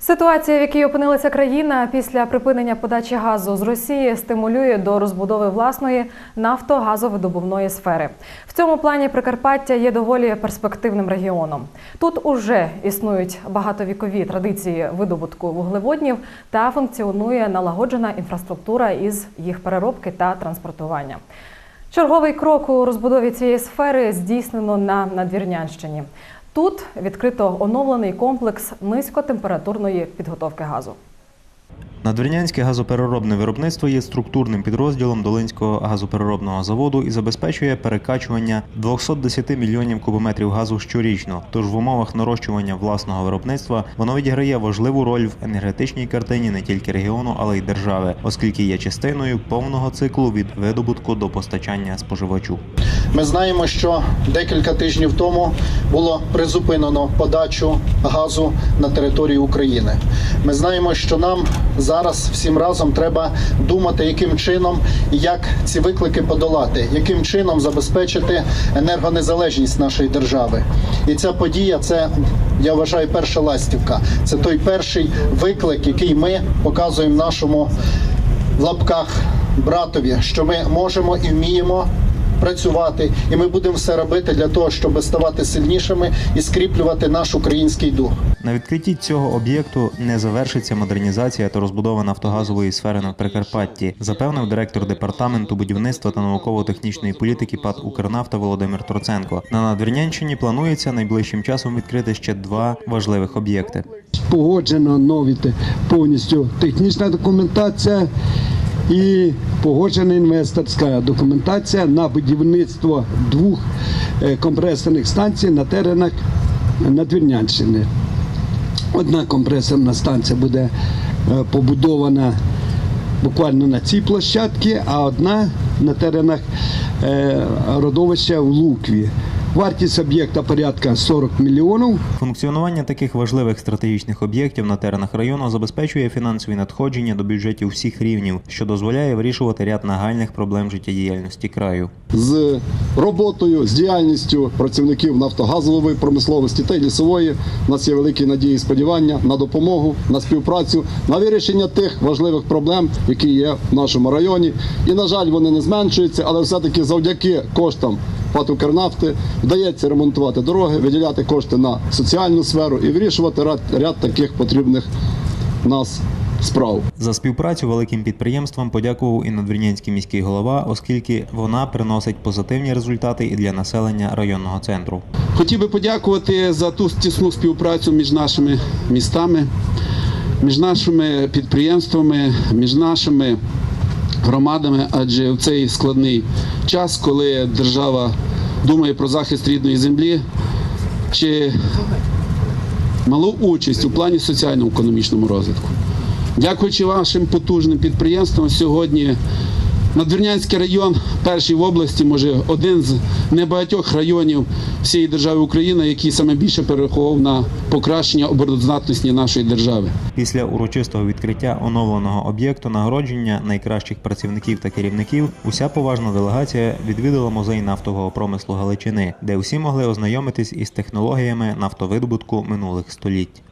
Ситуація, в якій опинилася країна після припинення подачі газу з Росії, стимулює до розбудови власної нафтогазовидобувної сфери. В цьому плані Прикарпаття є доволі перспективним регіоном. Тут уже існують багатовікові традиції видобутку вуглеводнів та функціонує налагоджена інфраструктура із їх переробки та транспортування. Черговий крок у розбудові цієї сфери здійснено на Надвірнянщині. Тут відкрито оновлений комплекс низькотемпературної підготовки газу. Надвірнянське газопереробне виробництво є структурним підрозділом Долинського газопереробного заводу і забезпечує перекачування 210 мільйонів кубометрів газу щорічно. Тож в умовах нарощування власного виробництва воно відіграє важливу роль в енергетичній картині не тільки регіону, але й держави, оскільки є частиною повного циклу від видобутку до постачання споживачу. Ми знаємо, що декілька тижнів тому було призупинено подачу газу на територію України. Ми знаємо, що нам зараз всім разом треба думати, яким чином як ці виклики подолати, яким чином забезпечити енергонезалежність нашої держави. І ця подія це я вважаю перша ластівка. Це той перший виклик, який ми показуємо нашому в лапках братові, що ми можемо і вміємо працювати, і ми будемо все робити для того, щоб ставати сильнішими і скріплювати наш український дух. На відкритті цього об'єкту не завершиться модернізація та розбудова нафтогазової сфери на Прикарпатті, запевнив директор департаменту будівництва та науково-технічної політики ПАД Укрнафта Володимир Троценко. На Надвірнянщині планується найближчим часом відкрити ще два важливих об'єкти. погоджена нові повністю технічна документація і погоджена інвесторська документація на будівництво двох е, компресорних станцій на теренах Надвірнянщини. Одна компресорна станція буде е, побудована буквально на цій площадці, а одна на теренах е, родовища в Лукві. Вартість об'єкта порядка 40 мільйонів. Функціонування таких важливих стратегічних об'єктів на теренах району забезпечує фінансові надходження до бюджетів всіх рівнів, що дозволяє вирішувати ряд нагальних проблем життєдіяльності краю. з роботою, з діяльністю працівників нафтогазової промисловості та й лісової. У нас є великі надії і сподівання на допомогу, на співпрацю, на вирішення тих важливих проблем, які є в нашому районі. І, на жаль, вони не зменшуються, але все-таки завдяки коштам ПАТ «Укрнафти» вдається ремонтувати дороги, виділяти кошти на соціальну сферу і вирішувати ряд, ряд таких потрібних нас справ. За співпрацю великим підприємствам подякував і надвірнянський міський голова, оскільки вона приносить позитивні результати і для населення районного центру. Хотів би подякувати за ту тісну співпрацю між нашими містами, між нашими підприємствами, між нашими громадами, адже в цей складний час, коли держава думає про захист рідної землі, чи малу участь у плані соціально-економічному розвитку. Дякуючи вашим потужним підприємствам, сьогодні Надвірнянський район перший в області, може один з небагатьох районів всієї держави України, який саме більше перераховував на покращення обороноздатності нашої держави. Після урочистого відкриття оновленого об'єкту нагородження найкращих працівників та керівників уся поважна делегація відвідала музей нафтового промислу Галичини, де усі могли ознайомитись із технологіями нафтовидобутку минулих століть.